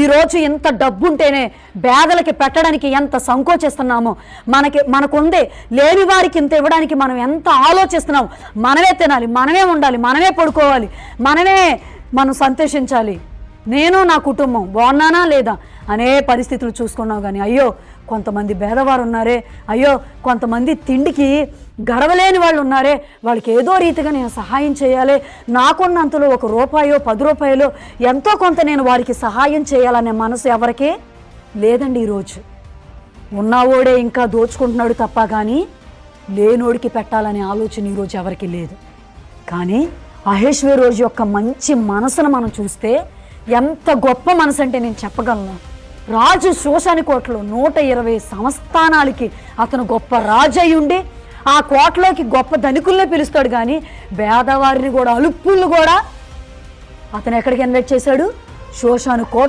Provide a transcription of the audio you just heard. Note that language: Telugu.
ఈరోజు ఇంత డబ్బు ఉంటేనే పేదలకి పెట్టడానికి ఎంత సంకోచిస్తున్నామో. మనకి మనకుందే లేని వారికి ఇంత ఇవ్వడానికి మనం ఎంత ఆలోచిస్తున్నాం. మనమే తినాలి మనమే ఉండాలి మనమే పడుకోవాలి మనమే మనం సంతోషించాలి. నేను నా కుటుంబం బాగున్నానా లేదా అనే పరిస్థితులు చూసుకున్నావు కానీ అయ్యో కొంతమంది పేదవారు ఉన్నారే అయ్యో కొంతమంది తిండికి గడవలేని వాళ్ళు ఉన్నారే వాళ్ళకి ఏదో రీతిగా నేను సహాయం చేయాలి నాకున్నంతలో ఒక రూపాయో పది రూపాయలు ఎంతో కొంత నేను వారికి సహాయం చేయాలనే మనసు ఎవరికి లేదండి ఈరోజు. ఉన్నవాడే ఇంకా దోచుకుంటున్నాడు తప్ప కానీ లేనోడికి పెట్టాలనే ఆలోచన ఈరోజు ఎవరికి లేదు. కానీ అహేశ్వరి రోజు యొక్క మంచి మనసును మనం చూస్తే ఎంత గొప్ప మనసు అంటే నేను చెప్పగలను. రాజు శోషాని కోటలో నూట ఇరవై సంస్థానాలకి అతను గొప్ప రాజు అయి ఉండి ఆ కోటలోకి గొప్ప ధనికుల్నే పిలుస్తాడు కానీ పేదవారిని కూడా అలుపుళ్ళు కూడా అతను ఎక్కడికి ఇన్వైట్ చేశాడు? శోషాను కోట